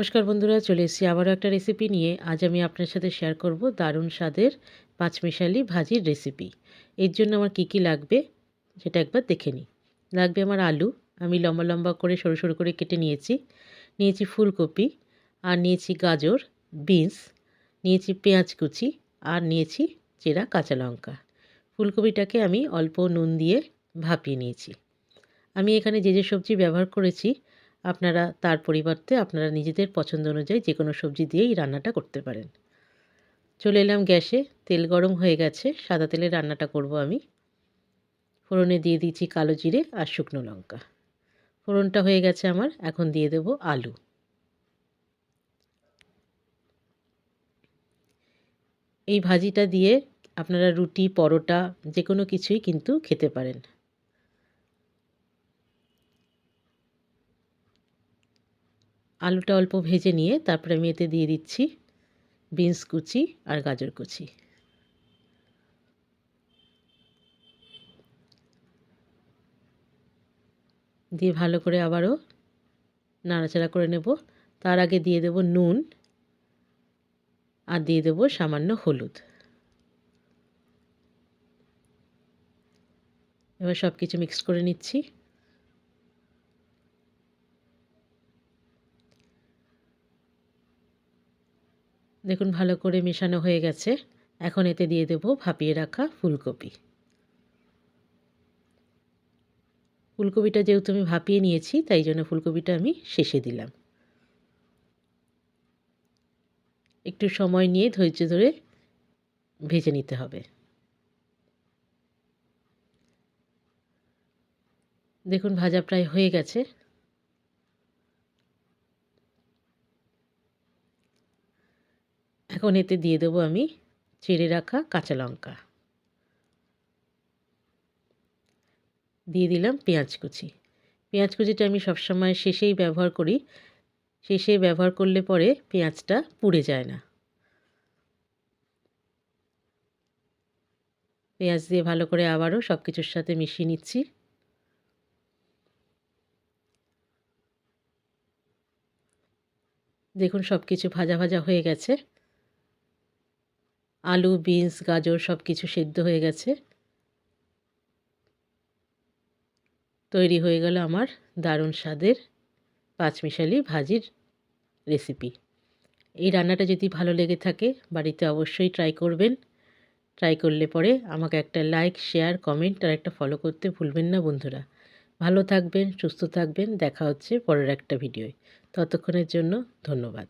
নমস্কার বন্ধুরা, চলে এসেছি আবারও একটা রেসিপি নিয়ে। আজ আমি আপনার সাথে শেয়ার করব দারুণ স্বাদের পাঁচমিশালি ভাজির রেসিপি এর জন্য আমার কি কি লাগবে সেটা একবার দেখে নিই। লাগবে আমার আলু, আমি লম্বা লম্বা করে সরু সরু করে কেটে নিয়েছি। নিয়েছি ফুলকপি, আর নিয়েছি গাজর, বিনস, নিয়েছি পেঁয়াজ কুচি, আর নিয়েছি চেরা কাঁচা লঙ্কা। ফুলকপিটাকে আমি অল্প নুন দিয়ে ভাপিয়ে নিয়েছি। আমি এখানে যে যে সবজি ব্যবহার করেছি আপনারা তার পরিবর্তে আপনারা নিজেদের পছন্দ অনুযায়ী যে কোনো সবজি দিয়েই রান্নাটা করতে পারেন। চলে এলাম গ্যাসে, তেল গরম হয়ে গেছে, সাদা তেলে রান্নাটা করব আমি। ফোড়নে দিয়ে দিচ্ছি কালো জিরে আর শুকনো লঙ্কা। ফোড়নটা হয়ে গেছে আমার, এখন দিয়ে দেব আলু। এই ভাজিটা দিয়ে আপনারা রুটি, পরোটা, যে কোনো কিছুই কিন্তু খেতে পারেন। আলুটা অল্প ভেজে নিয়ে তারপরে আমি এতে দিয়ে দিচ্ছি বিনস কুচি আর গাজর কুচি। দিয়ে ভালো করে আবারও নাড়াচাড়া করে নেব। তার আগে দিয়ে দেব নুন আর দিয়ে দেব সামান্য হলুদ। এবার সব কিছু মিক্স করে নিচ্ছি। দেখুন, ভালো করে মেশানো হয়ে গেছে। এখন এতে দিয়ে দেব ভাপিয়ে রাখা ফুলকপি। ফুলকপিটা যেহেতু আমি ভাপিয়ে নিয়েছি, তাই জন্য ফুলকপিটা আমি শেষে দিলাম। একটু সময় নিয়ে ধৈর্য ধরে ভেজে নিতে হবে। দেখুন, ভাজা প্রায় হয়ে গেছে। এখন এতে দিয়ে দেবো আমি চেড়ে রাখা কাঁচা লঙ্কা। দিয়ে দিলাম পেঁয়াজ কুচি। পেঁয়াজ কুচিটা আমি সবসময় শেষেই ব্যবহার করি। শেষে ব্যবহার করলে পরে পেঁয়াজটা পুড়ে যায় না। পেঁয়াজ দিয়ে ভালো করে আবারও সব কিছুর সাথে মিশিয়ে নিচ্ছি। দেখুন সব কিছু ভাজা ভাজা হয়ে গেছে। আলু, বিনস, গাজর সব কিছু সেদ্ধ হয়ে গেছে। তৈরি হয়ে গেল আমার দারুণ স্বাদের পাঁচমিশালি ভাজির রেসিপি এই রান্নাটা যদি ভালো লেগে থাকে, বাড়িতে অবশ্যই ট্রাই করবেন। ট্রাই করলে পরে আমাকে একটা লাইক শেয়ার কমেন্ট আর একটা ফলো করতে ভুলবেন না বন্ধুরা। ভালো থাকবেন, সুস্থ থাকবেন, দেখা হচ্ছে পরের একটা ভিডিওয় ততক্ষণের জন্য ধন্যবাদ।